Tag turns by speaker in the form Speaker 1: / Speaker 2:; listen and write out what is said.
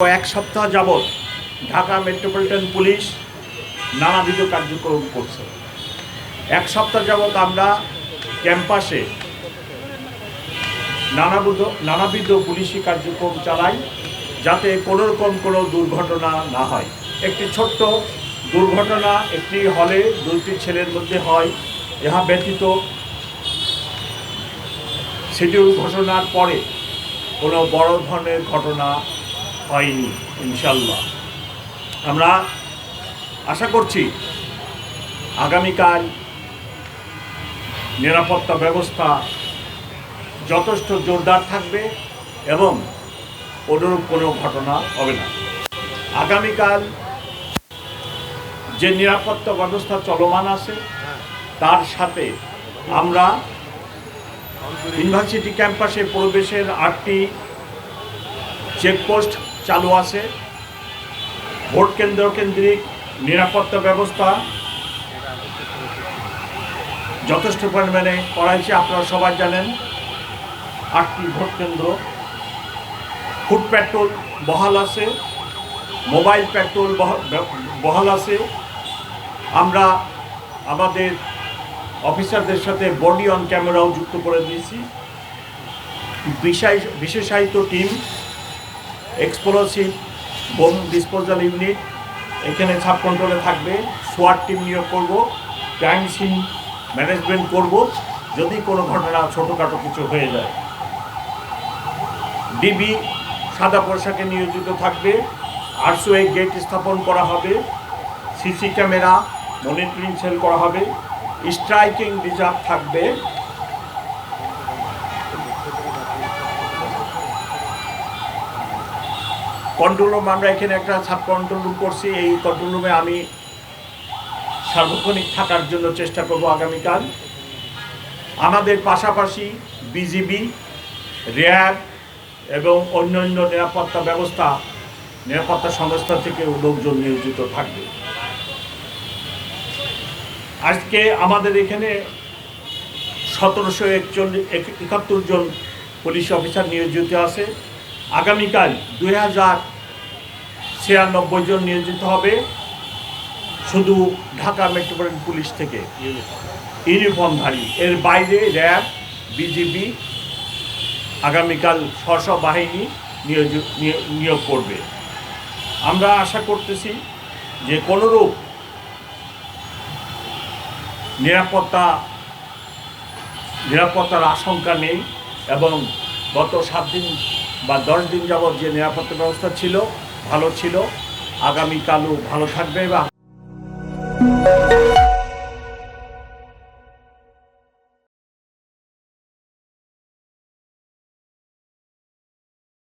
Speaker 1: এক সপ্তাহ যাবৎ ঢাকা মেট্রোপলিটন পুলিশ নানাবিধ কার্যক্রম করছে। এক সপ্তাহ যাবৎ আমরা ক্যাম্পাসে নানাবিধ নানাবিধ পুলিশি কার্যক্রম চালাই যাতে কোনো রকম কোনো দুর্ঘটনা না হয়। একটি ছোট্ট দুর্ঘটনা, একটি হলে দুইটি ছেলের মধ্যে হয়। ইহা ব্যতীত শিডিউল ঘোষণার পরে কোনো বড় ধরনের ঘটনা হয়নি ইনশাল্লাহ আমরা আশা করছি আগামীকাল নিরাপত্তা ব্যবস্থা যথেষ্ট জোরদার থাকবে এবং অনুরূপ কোনো ঘটনা হবে না। আগামীকাল যে নিরাপত্তা ব্যবস্থা চলমান আছে, তার সাথে আমরা ইউনিভার্সিটি ক্যাম্পাসে প্রবেশের আটটি চেকপোস্ট চালু আছে। ভোট কেন্দ্র কেন্দ্রিক নিরাপত্তা ব্যবস্থা যথেষ্ট পরিমাণে করাইছে, আপনারা সবাই জানেন। আটটি ভোট কেন্দ্র। ফুড পেট্রোল বহাল আছে, মোবাইল পেট্রোল বহ- বহাল আছে। আমরা আমাদের অফিসারদের সাথে বডি অন ক্যামেরাও যুক্ত করে দিয়েছি। বিশেষ বিশেষায়িত team explosive bomb disposal unit এখানে সাব কন্ট্রোলে থাকবে। সোয়ার টিম নিয়োগ করব ক্রাইম সিন ম্যানেজমেন্ট করব, যদি কোনো ঘটনা ছোটোখাটো কিছু হয়ে যায়। ডিবি সাদা পোশাকে নিয়োজিত থাকবে এক গেট স্থাপন করা হবে সিসি ক্যামেরা মনিটরিং সেল করা হবে স্ট্রাইকিং রিজার্ভ থাকবে। কন্ট্রোল রুম আমরা এখানে একটা সাব কন্ট্রোল রুম করছি। এই কন্ট্রোল রুমে আমি সার্বক্ষণিক থাকার জন্য চেষ্টা করব আগামীকাল। আমাদের পাশাপাশি বিজিবি র্যাব এবং অন্যান্য নিরাপত্তা ব্যবস্থা, নিরাপত্তা সংস্থা থেকে লোকজন নিয়োজিত থাকবে। আজকে আমাদের এখানে সতেরোশো একচল্লিশ, একাত্তর জন পুলিশ অফিসার নিয়োজিত আছে। আগামীকাল দুই হাজার ছিয়ানব্বই জন নিয়োজিত হবে শুধু ঢাকা মেট্রোপলিটন পুলিশ থেকে। ইউনিফর্মধারী, এর বাইরে র্যাব, বিজিবি, আগামীকাল স্ব বাহিনী নিয়োজিত নিয়- নিয়োগ করবে। আমরা আশা করতেছি যে কোনোরূপ নিরাপত্তা, নিরাপত্তার আশঙ্কা নেই এবং গত সাত দিন বা দশ দিন যাবৎ যে নিরাপত্তা ব্যবস্থা ছিল ভালো ছিল আগামীকালও ভালো থাকবে বা